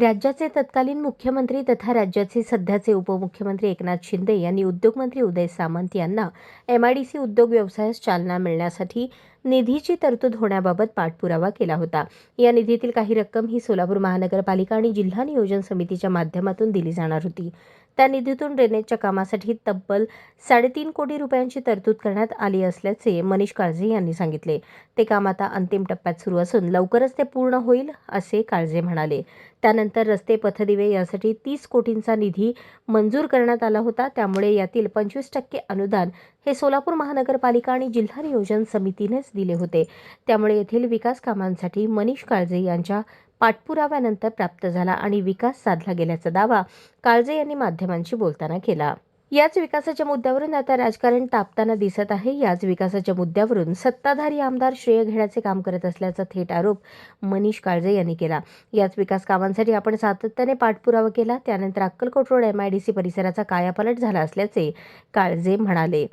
राज्याचे तत्कालीन मुख्यमंत्री तथा राज्याचे सध्याचे उपमुख्यमंत्री एकनाथ शिंदे यांनी उद्योगमंत्री उदय सामंत यांना एमआयडीसी उद्योग व्यवसायास चालना मिळण्यासाठी निधीची तरतूद होण्याबाबत पाठपुरावा केला होता. या निधीतील काही रक्कम ही सोलापूर महानगरपालिका आणि जिल्हा नियोजन समितीच्या माध्यमातून दिली जाणार होती. त्या निधीतून ड्रेनेजच्या कामासाठी तब्बल साडेतीन कोटी रुपयांची तरतूद करण्यात आली असल्याचे मनीष काळजे यांनी सांगितले. ते काम आता अंतिम टप्प्यात सुरू असून लवकरच ते पूर्ण होईल असे काळजे म्हणाले. त्यानंतर रस्ते पथदिवे यासाठी तीस कोटींचा निधी मंजूर करण्यात आला होता. त्यामुळे यातील पंचवीस टक्के अनुदान हे सोलापूर महानगरपालिका आणि जिल्हा नियोजन समितीनेच दिले होते. त्यामुळे येथील विकास कामांसाठी मनीष काळजे यांच्या पाठपुराव्यानंतर प्राप्त झाला आणि विकास साधला गेल्याचा दावा काळजे यांनी माध्यमांशी बोलताना केला. याच विकासाच्या मुद्द्यावरून आता राजकारण तापताना दिसत आहे. याच विकासाच्या मुद्द्यावरून सत्ताधारी आमदार श्रेय घेण्याचे काम करत असल्याचा थेट आरोप मनीष काळजे यांनी केला. याच विकास कामांसाठी आपण सातत्याने पाठपुरावा केला. त्यानंतर अक्कलकोट रोड एमआयडीसी परिसराचा कायापालट झाला असल्याचे काळजे म्हणाले.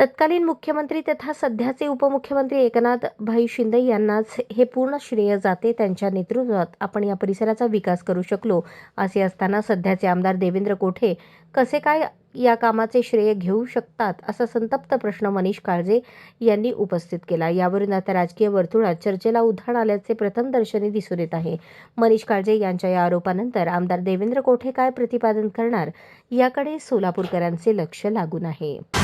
तत्कालीन मुख्यमंत्री तथा सध्याचे उपमुख्यमंत्री एकनाथ भाई शिंदे यांनाच हे पूर्ण श्रेय जाते. त्यांच्या नेतृत्वात आपण या परिसराचा विकास करू शकलो. असे असताना सध्याचे आमदार देवेंद्र कोठे कसे काय या कामाचे श्रेय घेऊ शकतात असा संतप्त प्रश्न मनीष काळजे यांनी उपस्थित केला. यावरून आता राजकीय वर्तुळात चर्चेला उधाण आल्याचे प्रथम दर्शनी दिसून येत आहे. मनीष काळजे यांच्या या आरोपानंतर आमदार देवेंद्र कोठे काय प्रतिपादन करणार याकडे सोलापूरकरांचे लक्ष लागून आहे.